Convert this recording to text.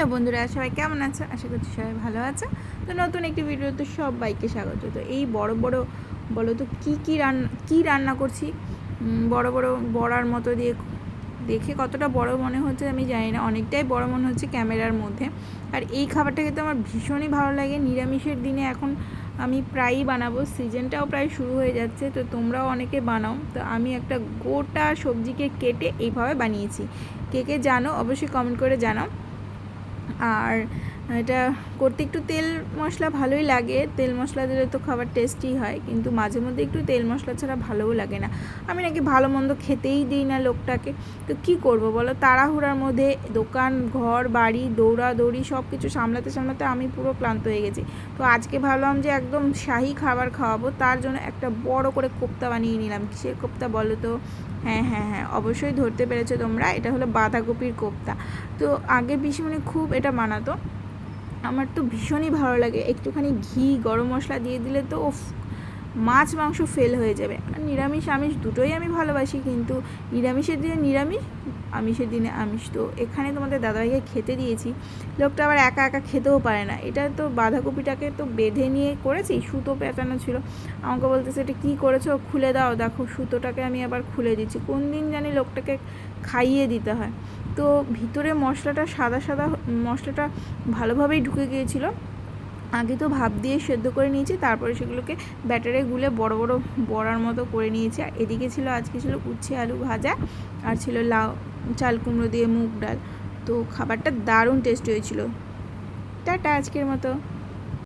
Hello বন্ধুরা, সবাই কেমন আছো? আশা করছি সবাই ভালো আছে। তো নতুন একটি ভিডিওতে সবাইকে স্বাগত। তো এই বড় বড় বলো তো, কী কী রান্না কী রান্না করছি? বড় বড় বড়ার মতো দিয়ে দেখে কতটা বড় মনে হচ্ছে আমি জানি না। অনেকটাই বড় মনে হচ্ছে ক্যামেরার মধ্যে। আর এই খাবারটা খেতে আমার ভীষণই ভালো লাগে। নিরামিষের দিনে এখন আমি প্রায়ই বানাবো। সিজনটাও প্রায় শুরু হয়ে যাচ্ছে, তো তোমরাও অনেকে বানাও। তো আমি একটা গোটা সবজিকে কেটে এইভাবে বানিয়েছি। কে কে জানো অবশ্যই কমেন্ট করে জানাও। আর এটা করতে একটু তেল মশলা ভালোই লাগে। তেল মশলা দিলে তো খাবার টেস্টি হয়, কিন্তু মাঝে মধ্যে একটু তেল মশলা ছাড়া ভালোও লাগে না। আমি নাকি ভালো মন্দ খেতেই দিই না লোকটাকে। তো কি করব বলো? তাড়াহুড়ার মধ্যে দোকান, ঘর, বাড়ি, দৌড়াদৌড়ি সব কিছু সামলাতে সামলাতে আমি পুরো ক্লান্ত হয়ে গেছি। তো আজকে ভাবলাম যে একদম শাহি খাবার খাওয়াবো, তার জন্য একটা বড় করে কোপ্তা বানিয়ে নিলাম। কিসের কোপ্তা বলো তো? হ্যাঁ হ্যাঁ হ্যাঁ অবশ্যই ধরতে পেরেছ তোমরা। এটা হলো বাঁধাকপির কোপ্তা। তো আগে পিসমণি খুব এটা বানাতো। আমার তো ভীষণই ভালো লাগে। একটুখানি ঘি গরম মশলা দিয়ে দিলে তো মাছ, মাংস ফেল হয়ে যাবে। নিরামিষ, আমিষ দুটোই আমি ভালোবাসি, কিন্তু নিরামিষের দিনে নিরামিষ, আমিষের দিনে আমিষ। তো এখানে তোমাদের দাদাভাইকে খেতে দিয়েছি। লোকটা আবার একা একা খেতেও পারে না। এটা তো বাঁধাকপিটাকে তো বেঁধে নিয়ে করেছি, সুতো পেঁচানো ছিল। আমাকে বলতেছে, এটা কী করেছ? খুলে দাও, দেখো সুতোটাকে আমি আবার খুলে দিচ্ছি। কোন দিন জানি লোকটাকে খাইয়ে দিতে হয়। তো ভিতরে মশলাটা সাদা সাদা মশলাটা ভালোভাবেই ঢুকে গিয়েছিল। আগে তো ভাপ দিয়ে সেদ্ধ করে নিয়েছি, তারপরে সেগুলোকে ব্যাটারে গুলে বড় বড় বড়ার মতো করে নিয়েছি। আর এদিকে ছিল, আজকে ছিল উচ্ছে আলু ভাজা আর ছিল লাউ, চাল কুমড়ো দিয়ে মুগ ডাল। তো খাবারটা দারুণ টেস্ট হয়েছিল। টাটা আজকের মতো।